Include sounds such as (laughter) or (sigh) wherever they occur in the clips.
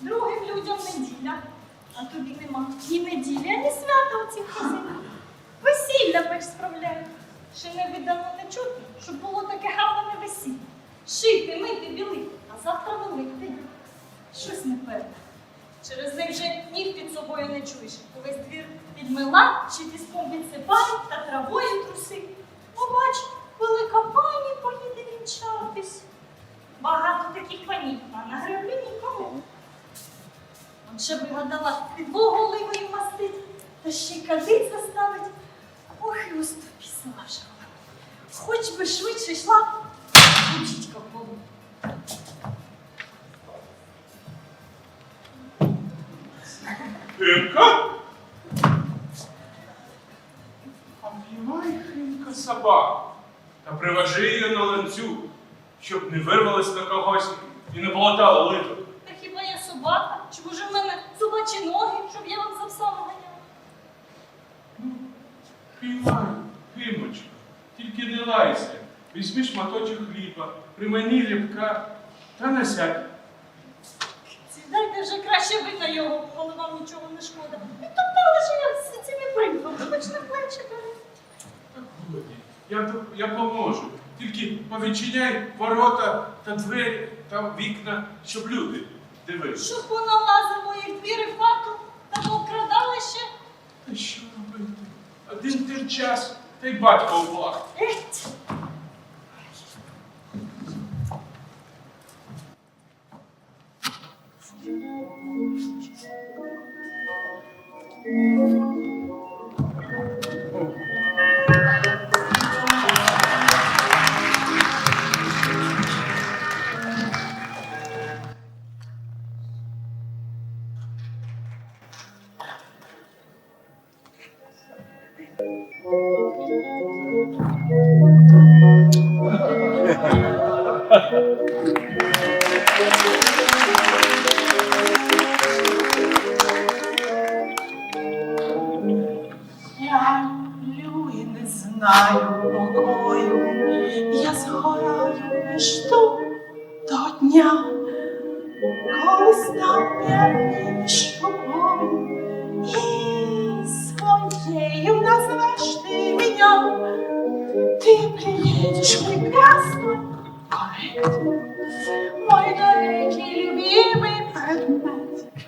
Другим людям неділя, а тобі нема ні неділі, ні свята у цій хазині. Весілля печ справляє. Ще не віддано не чути, щоб було таке гарне весілля. Шити, мити, білити, а завтра великдень. Щось не певне. Через них вже ніг під собою не чуєш. Увесь двір підмила, чи піском підсипає та травою труси. Побач, велика пані поїде вінчатись. Багато таких панів, а на греблі нікому. Отже вигадала підлогу оливою мастить, та ще й кадить заставить. Ох, і уступісила вже вона. Хоч би швидше йшла, учить кого. Химка? Обіймай Химка собаку та приважи її на ланцюг, щоб не вирвалась на когось і не болотала лито. Та хіба я собака? Чи може в собачі ноги, щоб я вам за псами ганяла? Ну, Химай, Химочка, тільки не лайся. Візьми шматочок хліба, примані рібка та насядь. Сідайте вже краще ви на його, коли вам нічого не шкода. Відтоптали ж я з цими примхами, хоч на плечі бери. Так, Володі, я, я поможу. Тільки повідчиняй ворота та двері та вікна, щоб люди дивилися. Щоб поналазило моїх двір і в хату, та покрадали ще. Та що робити? Один ти час, та й батько облах. Еть!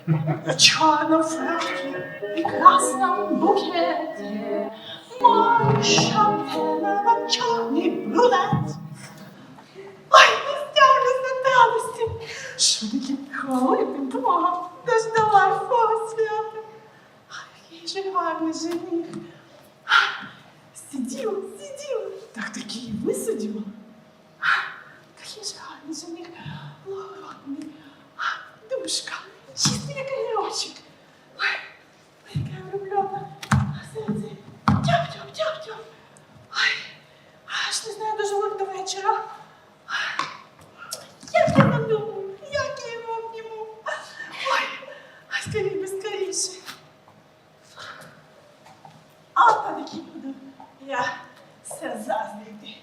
В черном фраке, прекрасном букете, мой шампеново-черный брюнет. Ой, не на радості, що такі хвалити Бога, дождалась свого свята. Ай, який же гарний жених. Сиділа, сиділа, так такий висиділа. Такий же гарний жених, благородний, душка, чистий як. Ой, ой, яка влюблена. А серце тяп-тяп-тяп-тяп. Ой, аж не знаю, доживу до вечора. Як я вам люблю, як я його обніму. Ой, ай, скоріше, скоріше. А та таки буду я все заздрити.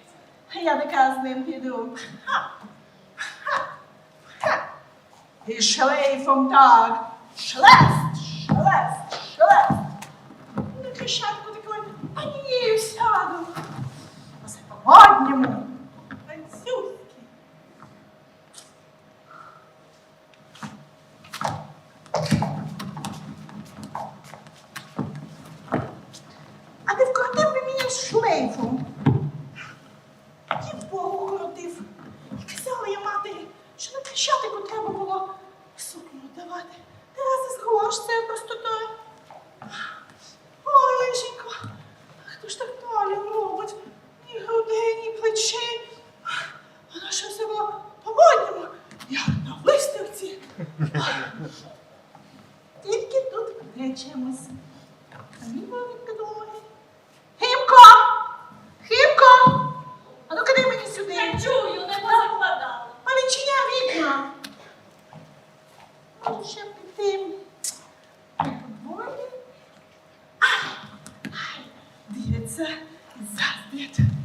Я така з ним піду. Ха! Ха! Ха! І шлейфом так. Шелест, шелест, шелест. На крещатку такою панією сяду. Оце по-модньому. Французьки. А не вкрутив би мене шлейфом. Дід Богу крутив. І казала я матері, що на Хрещатику треба було давати. Тараса це простотою. Ой, Лишенько, хто ж так далі робить? Ні грудей, ні плечі. Воно що все було по-модньому, як на виставці. (laughs) Тільки тут втречемось. А мій мамі підлоги. Химко! Химко! А ну куди мені сюди? Я чую, не позакладала. А відчиняй вікна. Ну, ще піти. Подвоє. Ай, дивиться, заздрять.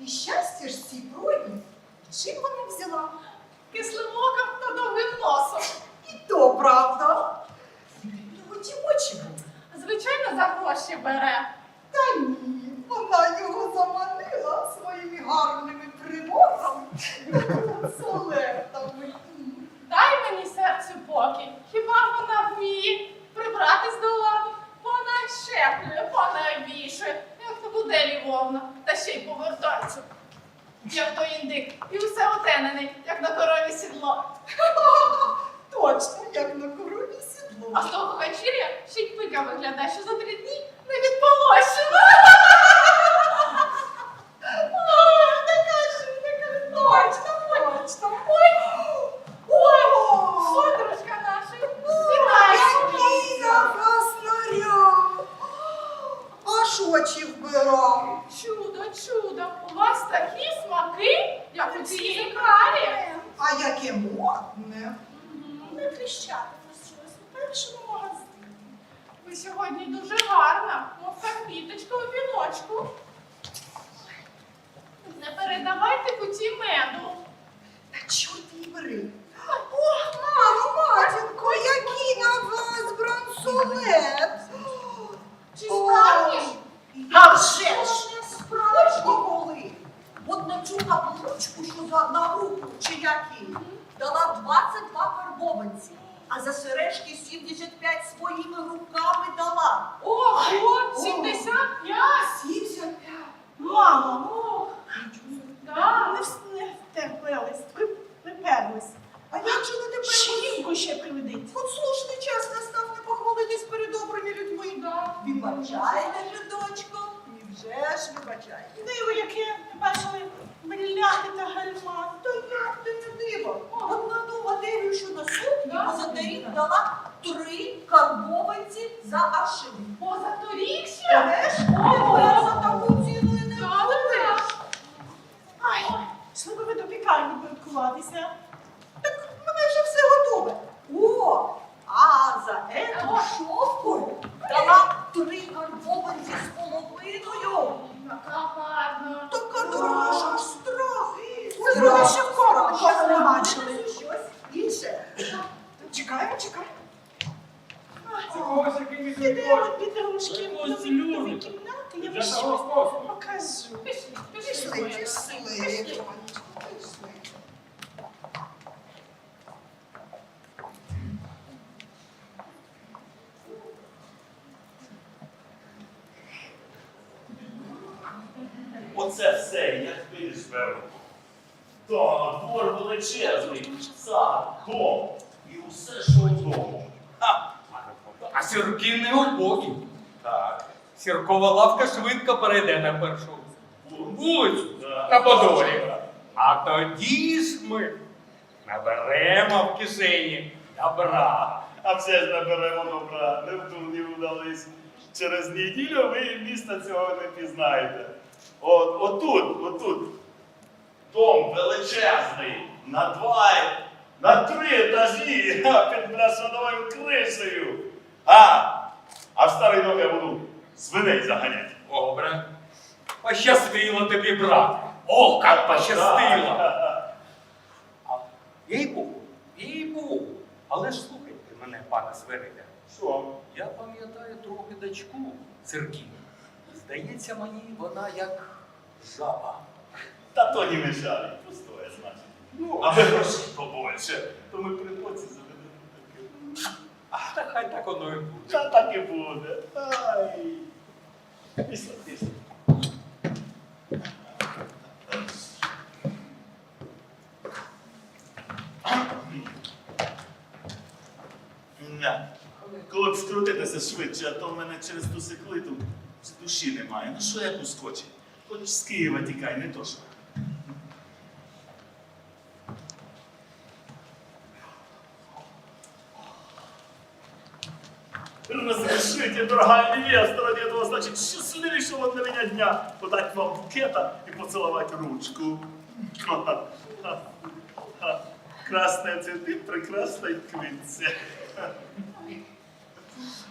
І щастя ж вигнала, та ще й повертається. Як той індик, і усе отенений, як на корові сідло. (laughs) Точно, як на корові сідло. А з того вечір'я ще й пика виглядає, що за три дні не відполощила. (laughs) квіточка у віночку. Не передавайте куті меду. Та чорт її бери. О, мамо, матінко, який на вас бронсолет. Чи справді? А вже ж! Справжні коли. От начука булочку, що на руку чи які, дала 22 карбованці а за сережки 75 своїми руками дала. О, от, 75? 75. Мамо. Ну, ох. Не, втерпелись, при- А як же не тепер? Шиївку ще приведіть. От слушний час настав не похвалитись перед добрими людьми. Да. Вибачай, Підемо, підружки, Ой, до кімнати, я вам щось покажу. Пішли, пішли. Оце все, як ти зберу. Так, двор величезний, сад, дом і усе, що в дому. Ха! А сірки не убогі. Так. Сіркова лавка швидко перейде на першу Да. та подолі. А тоді ж ми наберемо в кишені добра. А все ж наберемо добра, не в дурні вдались. Через неділю ви міста цього не пізнаєте. От, отут, отут. Дом величезний, на два, на три етажі, під бляшаною кришею. А, а в старий дом я буду свиней заганяти. Добре. Пощастило тобі, брат. Ох, як пощастило. Їй Богу, їй Богу. Але ж слухайте мене, пане Свириде. Що? Я пам'ятаю трохи дочку Циркіну. Здається мені, вона як жаба. Та то не мешали, пустое, значить. Ну, а ви грошей побольше, то ми при поці. А та хай так воно і буде. Та так і буде. Ай. Після, після. Коли б скрутитися швидше, а то в мене через ту секлиту душі немає. Ну що як ускочить? Хоч з Києва тікай, не то що. дорогая невеста, ради этого, значит, счастливейшего для меня дня подать вам букета и поцеловать ручку. Красные цветы прекрасной квитце.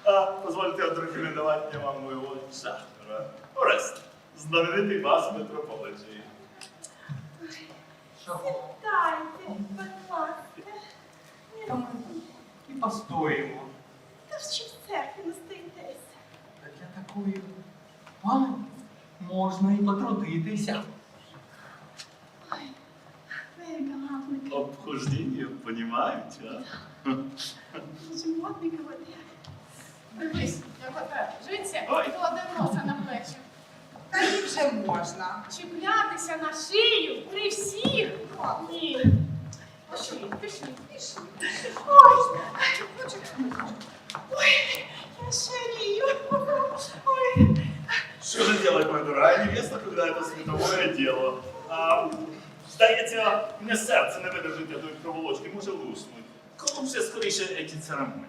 А, позвольте отрекомендовать мне вам моего шахтера. Орест, знаменитый бас метрополитии. Сідайте, будь ласка. І постоїмо. Та ж чи в церкві не стоїтеся? Та для такої пані можна і потрудитися. Обхождение, понимаете, а? Кавалер. Дивись, як оте. Життя, Ой. кладе носа на плечі. Та їм вже можна. Чіплятися на шию при всіх. Ні. Пішли, пішли, пішли. Ой, ой, я шарію. Ой, Что же делать, моя дорогая невеста, когда это световое дело? А, здається, серце не видержить тої проволочки, може луснуть. Коли б скоріше ці церемонії?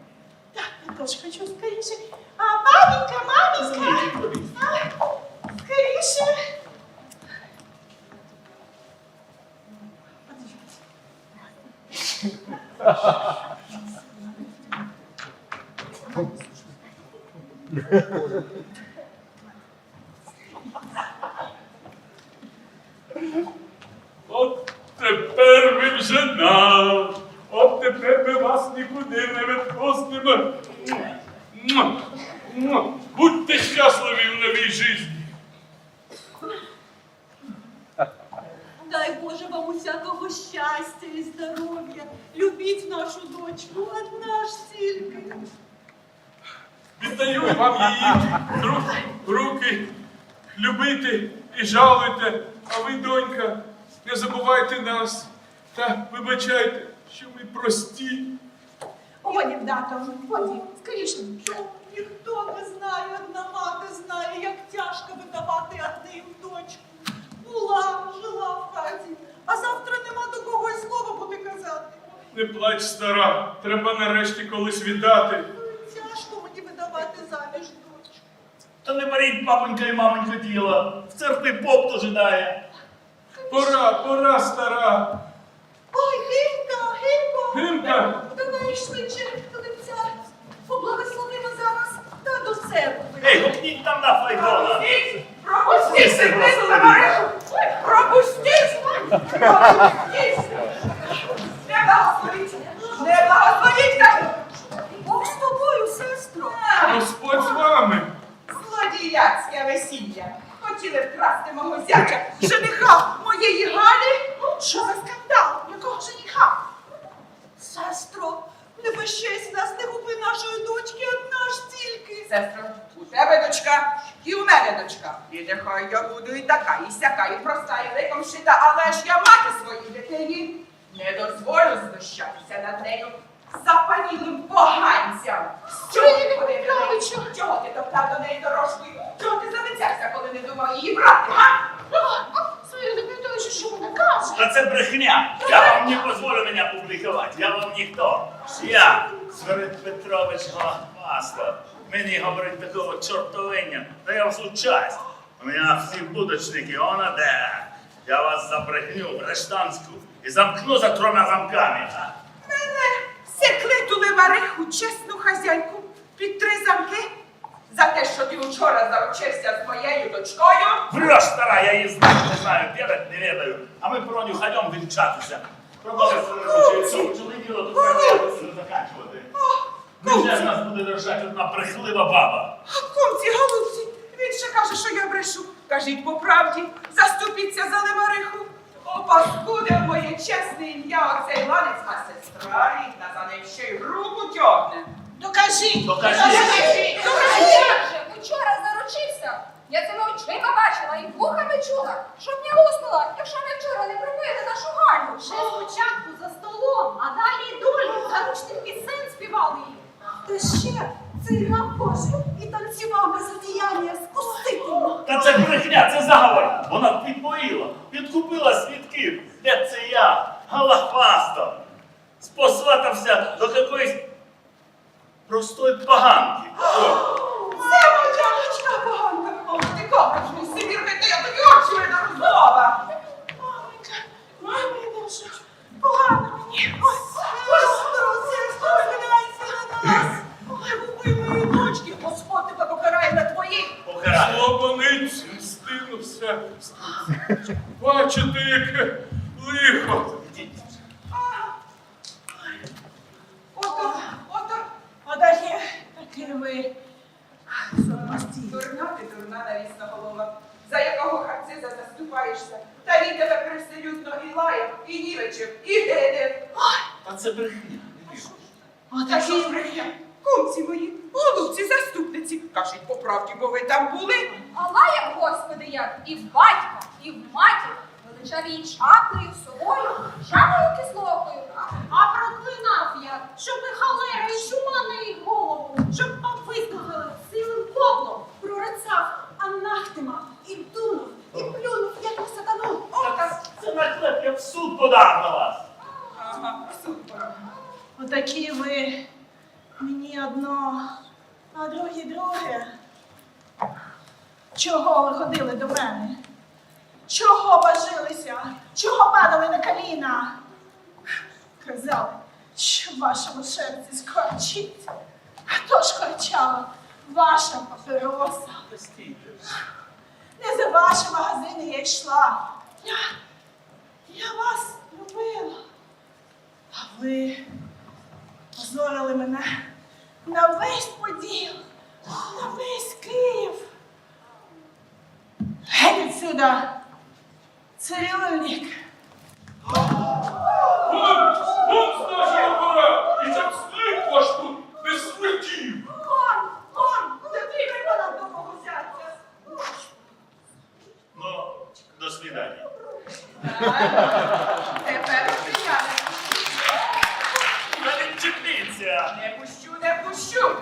так, я теж хочу скоріше. А, маменька, маменька, Ідіть, скоріше. От (laughs) тепер ви вже. От тепер ми вас нікуди не відпустимо. Будьте щасливі в новій житті. Дай Боже вам усякого щастя і здоров'я. Любіть нашу дочку, одна ж тільки. Віддаю вам її друг, руки. Любите і жалуйте, а ви, донька, не забувайте нас та вибачайте, що ми прості. Годі, дато, годі, скоріше. Ніхто не знає, одна мати знає, як тяжко видавати одним дочку. Була, жила в хаті, а завтра нема до кого й слова буде казати. Не плач, стара, треба нарешті колись віддати. Тяжко мені видавати заміж дочку. Та не беріть, папонька і мамонька діла. В церкві поп дожидає. Пора, пора, стара. Гимка! Давай швидше, Климця. Поблагословимо зараз та до себе. Ей, гукніть там на файдона. Пропустіть! Пропустіть! Пропустіть! Не благословіть! Не благословіть, кажу! Бог з тобою, сестро. Господь царське весілля. Хотіли вкрасти мого зятя, жениха моєї Галі. Що за скандал? Якого жениха? Сестро, не безчесть нас, не губи нашої дочки, одна ж тільки. Сестро, у тебе дочка і у мене дочка. І нехай я буду і така, і сяка, ликом шита, але ж я мати своїй дитині не дозволю знущатися над нею запанілим поганцям. Чого ти ходив? Чого ти топтав до неї дорожкою? Чого ти залицявся, коли не думав її брати, га? Свою дитину, що вона каже? Та це брехня. Я вам не дозволю мене публікувати. Я вам ніхто. Я, Свирид Петрович Глахмастер. Мені говорить такого чортовиння. Та я вас участь. У мене всі будочники, вона де. Я вас за брехню брештанську і замкну за трьома замками. а? Мене секли ту левариху, чесну хазяйку, під три замки за те, що ти вчора заручився з моєю дочкою. Врешь, стара, я її знаю, не знаю, вірить, не ведаю. А ми про нього ходимо вінчатися. Продовжуй своє чоли діло тут заканчувати. Невже ж нас буде держати одна брехлива баба? Кумці, голубці, він ще каже, що я брешу. Кажіть по правді, заступіться за левариху. Опаскуде моє чесне ім'я оцей ланець, а сестра рідна за ним ще й руку тягне. Докажіть! Докажіть. Докажіть! Докажіть! як же учора заручився? Я цими очима бачила і вухами чула, щоб не уснула, якщо ми вчора не прибили нашу Галю. Ще спочатку за столом, а далі долю заручних пісень співали їм. Та ще раб Божий і танцював без одіяння спустительно. Та це брехня, це заговор. Вона підпоїла, підкупила свідків. Де це я, галахвастом, посватався до якоїсь простої поганки. О, все. Бачите, яке лихо. Ото, ото, одарє, таке ви. Дурна ти, дурна навісна голова, за якого харциза заступаєшся, та він тебе привселюдно і лаяв, і нівечив, і гидив. Та це брехня. Отакі брехня. Кумці мої, голубці, заступниці, кажіть по правді, бо ви там були. А лаяв, господи, як і в батька, і в матір, величав її чаплею, совою, жабою кислокою. А проклинав я, щоб і халера, і чума на їх голову, щоб обвиставили цілим коблом, прорицав анахтема і дунув, і плюнув, як на сатану. Та це наклеп, я в суд подам на вас. Ага, супер. Отакі ви мені одно, а другі друге. Чого ви ходили до мене? Чого божилися? Чого падали на коліна? Казали, що в вашому серці скорчить. А то ж корчала ваша. Простите. Не за ваші магазини я йшла. Я, я вас любила. А ви позорили мене на весь поділ, на весь Київ. Геть відсюда, цирюльник. Вон, вон (laughs) з нашого двора! І це слив ваш тут без смертів! Вон, вон, не ти випала до мого зятя. Ну, до свидання. Тепер прийняли. Та відчепіться. Не пущу, не пущу.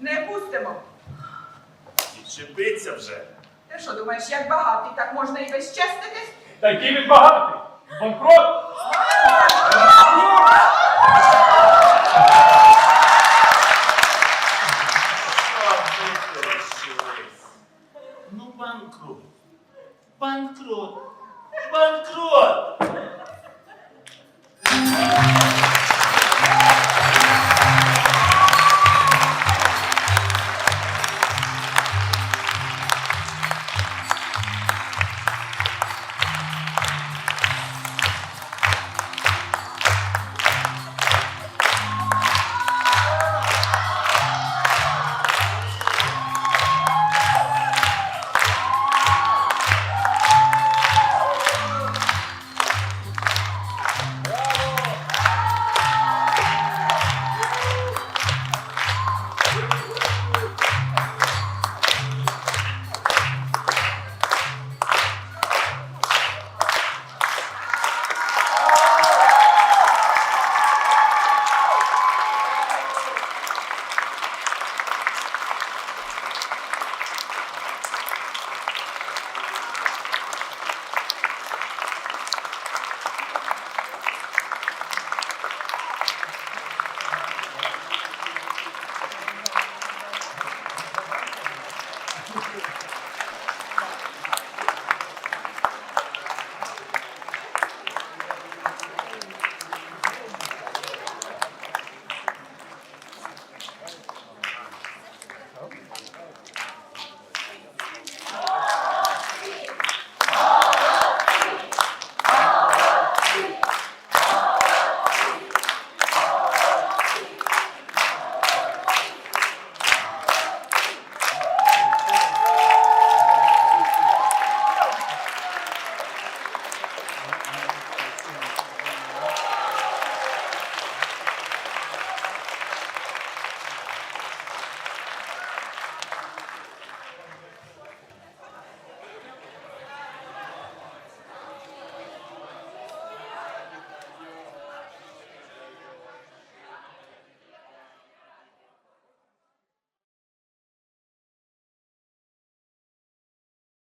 Не пустимо. Відчепіться вже. Ти що думаєш, як багатий, так можна і безчеститись? Такий він багатий! Банкрот!